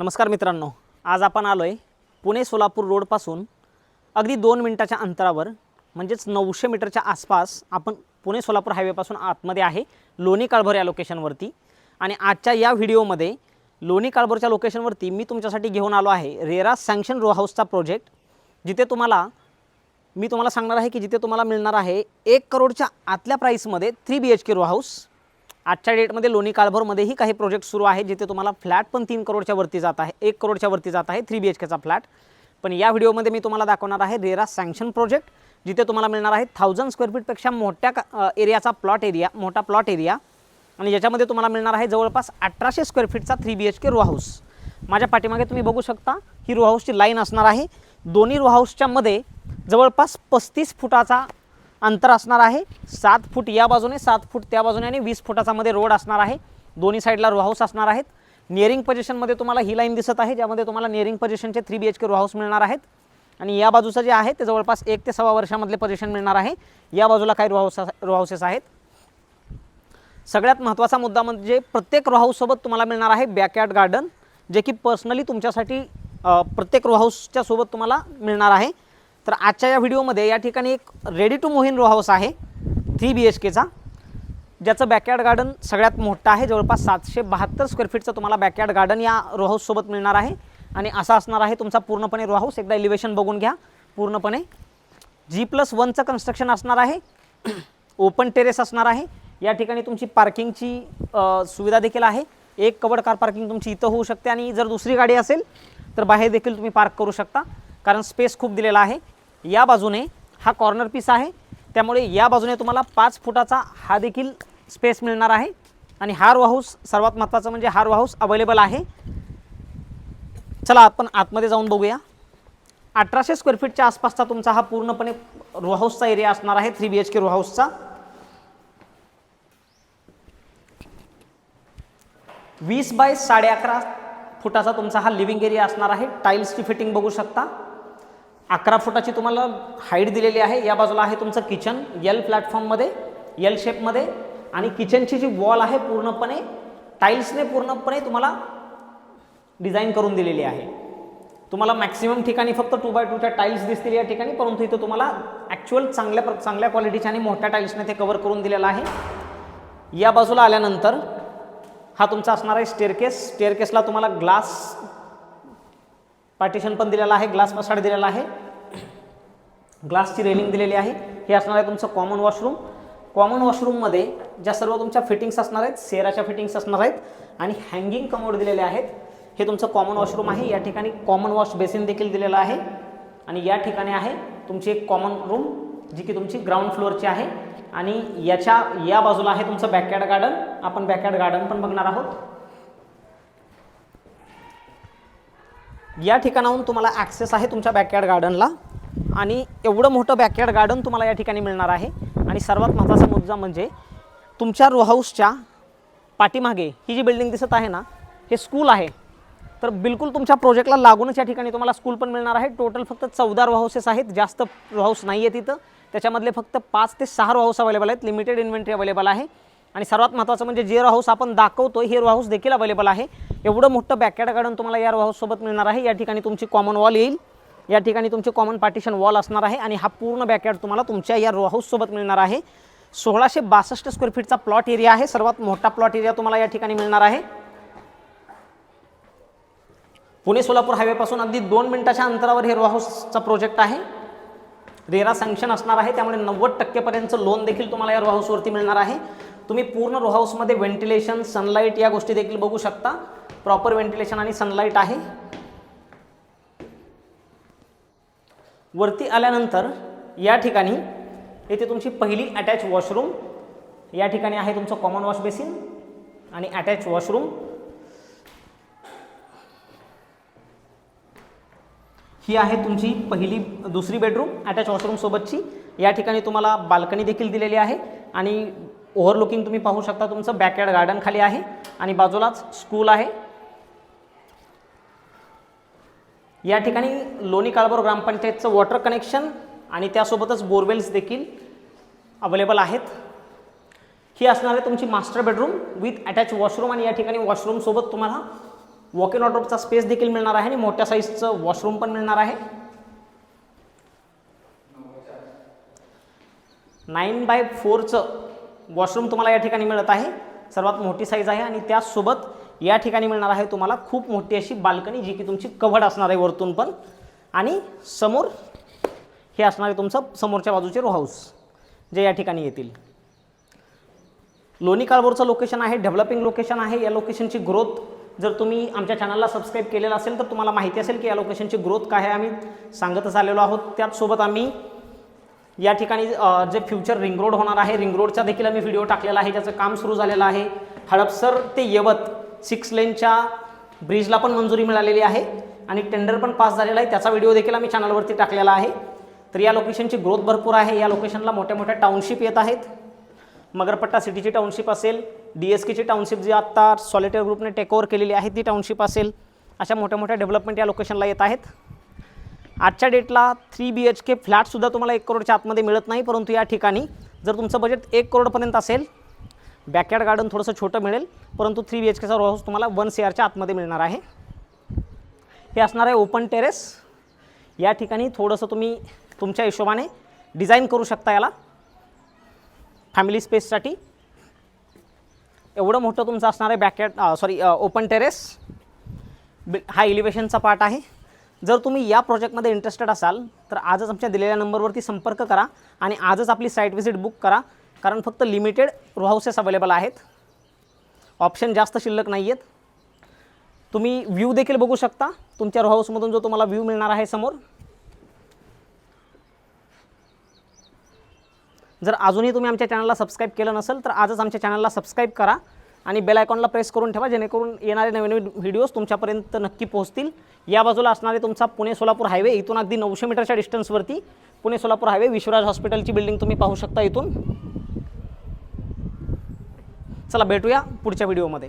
नमस्कार मित्रांनो आज आपण आलो आहे पुणे सोलापूर रोडपासून अगदी दोन मिनटाच्या अंतरावर म्हणजेच नऊशे मीटरच्या आसपास आपण पुणे सोलापूर हायवेपासून आतमध्ये आहे लोणी काळभर या लोकेशनवरती आणि आजच्या या व्हिडिओमध्ये लोणी काळभरच्या लोकेशनवरती मी तुमच्यासाठी घेऊन आलो आहे रेरा सँक्शन रो हाऊसचा प्रोजेक्ट जिथे तुम्हाला मी तुम्हाला सांगणार आहे की जिथे तुम्हाला मिळणार आहे एक करोडच्या आतल्या प्राईसमध्ये three B H K row house आजच्या डेटमध्ये लोणी काळभोरमध्येही काही प्रोजेक्ट सुरू आहे जिथे तुम्हाला फ्लॅट पण तीन करोडच्या वरती जात आहे एक करोडच्या वरती जात आहे थ्री बी एच केचा फ्लॅट पण या व्हिडिओमध्ये मी तुम्हाला दाखवणार आहे रेरा सँक्शन प्रोजेक्ट जिथे तुम्हाला मिळणार आहे थाउजंड स्क्वेअर फीटपेक्षा मोठ्या एरियाचा प्लॉट एरिया मोठा प्लॉट एरिया आणि याच्यामध्ये तुम्हाला मिळणार आहे जवळपास अठराशे square फीटचा three B H K row house माझ्या पाठीमागे तुम्ही बघू शकता ही रो हाऊसची लाईन असणार आहे. दोन्ही रो हाऊसच्या मध्ये जवळपास पस्तीस फुटाचा अंतर असणार आहे. सात फूट या बाजूने सात फूट त्या बाजूने आणि वीस फुटाचा मध्ये रोड असणार आहे. दोन्ही साईडला रो हाऊस असणार आहेत. निअरिंग पोझिशनमध्ये तुम्हाला ही लाईन दिसत आहे ज्यामध्ये तुम्हाला nearing पोझिशनचे three B H K row house मिळणार आहेत. आणि या बाजूचं जे आहे ते जवळपास एक ते सव्वा वर्षामधले पोझिशन मिळणार आहे. या बाजूला काही रो हाऊस रो हाऊसेस आहेत. सगळ्यात महत्त्वाचा मुद्दा म्हणजे प्रत्येक रो हाऊससोबत तुम्हाला मिळणार आहे बॅकयार्ड गार्डन जे की पर्सनली तुमच्यासाठी प्रत्येक रो हाऊसच्या सोबत तुम्हाला मिळणार आहे. तर आजच्या या व्हिडिओमध्ये या ठिकाणी एक ready to move in row house आहे थ्री बी एच केचा ज्याचं बॅकयार्ड गार्डन सगळ्यात मोठं आहे जवळपास सातशे बहात्तर स्क्वेअर फीटचं तुम्हाला बॅकयार्ड गार्डन या रो हाऊससोबत मिळणार आहे. आणि असा असणार आहे तुमचा पूर्णपणे रो हाऊस एकदा एलिव्हेशन बघून घ्या पूर्णपणे. जी प्लस वनचं कन्स्ट्रक्शन असणार आहे. ओपन टेरेस असणार आहे. या ठिकाणी तुमची पार्किंगची सुविधा देखील आहे. एक कवड कार पार्किंग तुमची इथं होऊ शकते. आणि जर दुसरी गाडी असेल तर बाहेर देखील तुम्ही पार्क करू शकता. कारण स्पेस खूप दिलेला आहे. या बाजूने हा कॉर्नर पीस आहे. त्यामुळे या बाजूने तुम्हाला पाच फुटाचा हा देखील स्पेस मिळणार आहे. आणि हार रो हाऊस सर्वात महत्त्वाचं म्हणजे हार रो हाऊस अवेलेबल आहे. चला आपण आतमध्ये जाऊन बघूया. अठराशे स्क्वेअर फीटच्या आसपासचा तुमचा हा पूर्णपणे रो हाऊसचा एरिया असणार आहे three B H K row हाऊसचा वीस बाय साडे अकरा फुटाचा तुमचा हा लिव्हिंग एरिया असणार आहे. टाईल्सची फिटिंग बघू शकता. अकरा फुटाची तुम्हाला हाईट दिलेली आहे. या बाजूला आहे तुमचं किचन यल प्लॅटफॉर्ममध्ये यल शेपमध्ये आणि किचनची जी वॉल आहे पूर्णपणे टाईल्सने पूर्णपणे तुम्हाला डिझाईन करून दिलेली आहे. तुम्हाला मॅक्सिमम ठिकाणी फक्त टू बाय टूच्या टाईल्स दिसतील या ठिकाणी परंतु इथं तुम्हाला ॲक्च्युअल चांगल्या प्र चांगल्या क्वालिटीच्या आणि मोठ्या टाईल्सने ते कवर करून दिलेलं आहे. या बाजूला आल्यानंतर हा तुमचा असणार आहे स्टेअरकेस स्टेअरकेसला तुम्हाला ग्लास पार्टिशन पण दिलेला आहे ग्लास मसाड दिलेला आहे. ग्लासची रेलिंग दिलेली आहे. हे असणार आहे तुमचं कॉमन वॉशरूम कॉमन वॉशरूममध्ये ज्या सर्व तुमच्या फिटिंग्स असणार आहेत सेराच्या फिटिंग्स असणार आहेत आणि हँगिंग कमोड दिलेले आहेत. हे तुमचं कॉमन वॉशरूम आहे. या ठिकाणी कॉमन वॉश बेसिन देखील दिलेलं आहे. आणि या ठिकाणी आहे तुमची एक कॉमन रूम जी की तुमची ग्राउंड फ्लोअरची आहे. आणि याच्या या बाजूला आहे तुमचं बॅकयार्ड गार्डन आपण बॅकयार्ड गार्डन पण बघणार आहोत. या ठिकाणाहून तुम्हाला ॲक्सेस आहे तुमच्या बॅकयार्ड गार्डनला आणि एवढं मोठं बॅकयार्ड गार्डन तुम्हाला या ठिकाणी मिळणार आहे. आणि सर्वात महत्त्वाचा मुद्दा म्हणजे तुमच्या रो हाऊसच्या पाठीमागे ही जी बिल्डिंग दिसत आहे ना हे स्कूल आहे. तर बिलकुल तुमच्या प्रोजेक्टला लागूनच या ठिकाणी तुम्हाला स्कूल पण मिळणार आहे. टोटल फक्त चौदा रो हाऊसेस आहेत. जास्त रो हाऊस नाही आहे तिथं. त्याच्यामधले फक्त पाच ते सहा रो हाऊस अवेलेबल आहेत. लिमिटेड इन्व्हेंटरी अवेलेबल आहे. आणि सर्वात महत्त्वाचं म्हणजे जे हाऊस आपण दाखवतो हे रो हाऊस देखील अवेलेबल आहे. एवढं मोठं बॅकयार्ड गार्डन तुम्हाला या रो हाऊससोबत मिळणार आहे. या ठिकाणी तुमची कॉमन वॉल येईल. या ठिकाणी तुमची कॉमन पार्टिशन वॉल असणार आहे आणि हा पूर्ण बॅकयार्ड तुम्हाला तुमच्या या हाऊससोबत मिळणार आहे. सोळाशे बासष्ट स्क्वेअर फीटचा प्लॉट एरिया आहे. सर्वात मोठा प्लॉट एरिया तुम्हाला या ठिकाणी मिळणार आहे. पुणे सोलापूर हायवेपासून अगदी दोन मिनिटाच्या अंतरावर हे हाऊसचा प्रोजेक्ट आहे. रेरा सँक्शन असणार आहे त्यामुळे नव्वद टक्केपर्यंतचं लोन देखील तुम्हाला या रो हाऊसवरती मिळणार आहे. तुम्ही पूर्ण रो हाऊसमध्ये व्हेंटिलेशन सनलाईट या गोष्टी देखील बघू शकता. प्रॉपर व्हेंटिलेशन आणि सनलाईट आहे. वरती आल्यानंतर या ठिकाणी येथे तुमची पहिली अटॅच वॉशरूम या ठिकाणी आहे तुमचं कॉमन वॉश बेसिन आणि अटॅच वॉशरूम ही आहे तुमची पहिली दुसरी बेडरूम अटॅच वॉशरूमसोबतची या ठिकाणी तुम्हाला बाल्कनी देखील दिलेली आहे. आणि ओव्हरलुकिंग तुम्ही पाहू शकता तुमचं बॅकयार्ड गार्डन खाली आहे. आणि बाजूलाच स्कूल आहे. या ठिकाणी लोणी काळभोर ग्रामपंचायतचं वॉटर कनेक्शन आणि त्यासोबतच बोरवेल्स देखील अवेलेबल आहेत. ही असणार आहे तुमची master bedroom with attach washroom आणि या ठिकाणी वॉशरूमसोबत तुम्हाला वॉक इन वॉर्ड्रोबचा स्पेस देखील मिळणार आहे आणि मोठ्या साईजचं वॉशरूम पण मिळणार आहे. नाईन बाय फोरचं वॉशरूम तुम्हाला या ठिकाणी मिळत आहे. सर्वात मोठी साईज आहे आणि त्यासोबत या ठिकाणी मिळणार आहे तुम्हाला खूप मोठी अशी बाल्कनी जी की तुमची कव्हर्ड असणार आहे वरतून पण. आणि समोर हे असणार आहे तुमचं समोरच्या बाजूचे रो हाऊस जे या ठिकाणी येतील. लोणी काळबोरचं लोकेशन आहे डेव्हलपिंग लोकेशन आहे. या लोकेशनची ग्रोथ जर तुम्ही आमच्या चॅनलला सबस्क्राईब केलेलं असेल तर तुम्हाला माहिती असेल की या लोकेशनची ग्रोथ काय आहे. आम्ही सांगतच आलेलो आहोत. त्याचसोबत आम्ही या ठिकाणी जे फ्युचर रिंग रोड होणार आहे रिंग रोडचा देखील आम्ही व्हिडिओ टाकलेला आहे. ज्याचं काम सुरू झालेलं आहे. हडपसर ते यवत सिक्स लेनच्या ब्रिजला पण मंजुरी मिळालेली आहे. आणि टेंडर पण पास झालेला आहे. त्याचा व्हिडिओ देखील आम्ही चॅनलवरती टाकलेला आहे. तर या लोकेशनची ग्रोथ भरपूर आहे. या लोकेशनला मोठ्या मोठ्या टाउनशिप येत आहेत. मगरपट्टा सिटीची टाउनशिप असेल डी एस केची टाउनशिप जी आत्ता सॉलिटर ग्रुपने टेक ओव्हर केलेली आहे ती टाउनशिप असेल. अशा मोठ्या मोठ्या डेव्हलपमेंट या लोकेशनला येत आहेत. आजच्या डेटला थ्री बी एच के फ्लॅटसुद्धा तुम्हाला एक करोडच्या आतमध्ये मिळत नाही परंतु या ठिकाणी जर तुमचं बजेट एक करोडपर्यंत असेल बॅकयार्ड गार्डन थोडंसं छोटं मिळेल परंतु थ्री बी एच केचा रो हाऊस तुम्हाला वन सी आरच्या आतमध्ये मिळणार आहे. हे असणार आहे ओपन टेरेस या ठिकाणी थोडंसं तुम्ही तुमच्या हिशोबाने डिझाईन करू शकता याला. फॅमिली स्पेससाठी एवढं मोठं तुमचं असणार आहे बॅकेट सॉरी ओपन टेरेस बि हा एलिव्हेशनचा पार्ट आहे. जर तुम्ही या प्रोजेक्टमध्ये इंटरेस्टेड असाल तर आजच आमच्या दिलेल्या नंबरवरती संपर्क करा आणि आजच आपली साईट व्हिजिट बुक करा. कारण फक्त लिमिटेड रो हाऊसेस अवेलेबल आहेत. ऑप्शन जास्त शिल्लक नाही आहेत तुम्ही व्ह्यू देखील बघू शकता. तुमच्या रो हाऊसमधून जो तुम्हाला व्ह्यू मिळणार आहे समोर जर अजूनही तुम्ही आमच्या चॅनलला सबस्क्राईब केलं नसेल तर आजच आमच्या चॅनलला सबस्क्राईब करा आणि बेल आयकॉनला प्रेस करून ठेवा जेणेकरून येणारे नवीन नवीन व्हिडिओज तुमच्यापर्यंत नक्की पोहोचतील. या बाजूला असणारे तुमचा पुणे सोलापूर हायवे इथून अगदी नऊशे मीटरच्या डिस्टन्सवरती पुणे सोलापूर हायवे विश्वराज हॉस्पिटलची बिल्डिंग तुम्ही पाहू शकता इथून. चला भेटूया पुढच्या व्हिडिओमध्ये